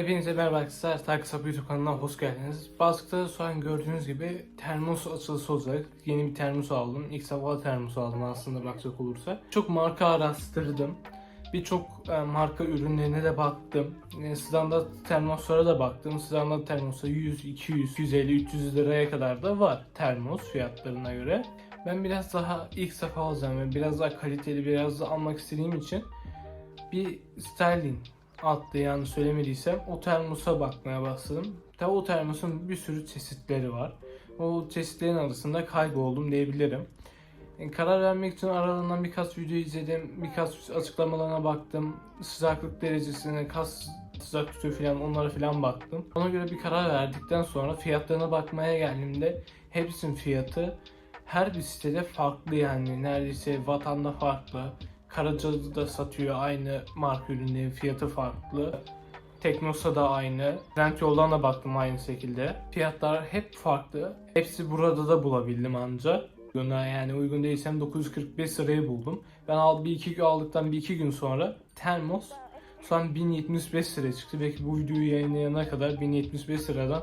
Hepinize merhaba arkadaşlar. Tarık Sapı YouTube kanalına hoş geldiniz. Bazıkta şu an gördüğünüz gibi termos açılışı olacak. Yeni bir termos aldım. İlk sabah termosu aldım aslında bakacak olursa. Çok marka araştırdım. Birçok e, marka ürünlerine de baktım. E, standart termoslara da baktım. Standart termosa 100, 200, 150, 300 liraya kadar da var termos fiyatlarına göre. Ben biraz daha ilk sefer alacağım ve biraz daha kaliteli biraz da almak istediğim için bir Sterling adlı yanlış söylemediysem o termosa bakmaya başladım. Tabi o termosun bir sürü çeşitleri var. O çeşitlerin arasında kayboldum diyebilirim. Yani karar vermek için aralarından birkaç video izledim, birkaç açıklamalarına baktım, sıcaklık derecesine, kas sıcak tutuyor falan onlara falan baktım. Ona göre bir karar verdikten sonra fiyatlarına bakmaya geldiğimde hepsinin fiyatı her bir sitede farklı yani neredeyse vatanda farklı. Karaca'da da satıyor aynı marka ürünlerin fiyatı farklı. Teknosa da aynı. Trendyol'dan da baktım aynı şekilde. Fiyatlar hep farklı. Hepsi burada da bulabildim anca. Buna yani uygun değilsem 945 lirayı buldum. Ben al bir iki gün aldıktan bir iki gün sonra termos şu an 1075 liraya çıktı. Belki bu videoyu yayınlayana kadar 1075 liradan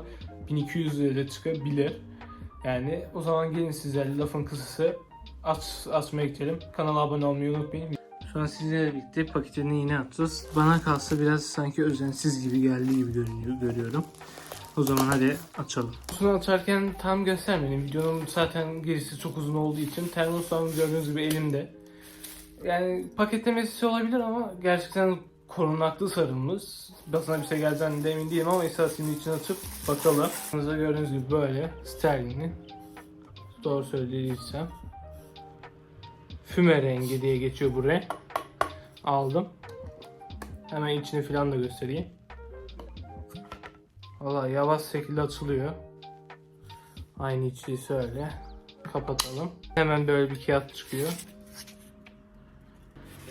1200 liraya çıkabilir. Yani o zaman gelin sizlerle lafın kısası aç, açmaya gidelim. Kanala abone olmayı unutmayın. Şu an sizlerle birlikte paketini yine atacağız. Bana kalsa biraz sanki özensiz gibi geldiği gibi görünüyor, görüyorum. O zaman hadi açalım. Kutusunu açarken tam göstermedim. Videonun zaten gerisi çok uzun olduğu için termostan gördüğünüz gibi elimde. Yani paketlemesi olabilir ama gerçekten korunaklı sarılmış. Basına bir şey geleceğini de emin değilim ama esasını içine açıp bakalım. Burada gördüğünüz gibi böyle Sterling'in doğru söylediysem füme rengi diye geçiyor bu renk. Aldım. Hemen içini falan da göstereyim. Valla yavaş şekilde açılıyor. Aynı içliği öyle. Kapatalım. Hemen böyle bir kağıt çıkıyor.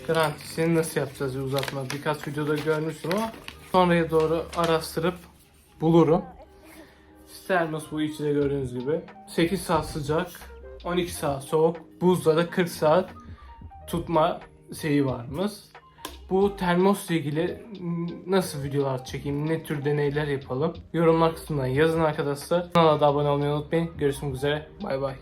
Garantisini nasıl yapacağız bir uzatma? Birkaç videoda görmüştüm ama sonraya doğru araştırıp bulurum. Termos bu içinde gördüğünüz gibi. 8 saat sıcak, 12 saat soğuk, buzda da 40 saat tutma şeyi varmış. Bu termosla ilgili nasıl videolar çekeyim, ne tür deneyler yapalım? Yorumlar kısmından yazın arkadaşlar. Kanala da abone olmayı unutmayın. Görüşmek üzere. Bay bay.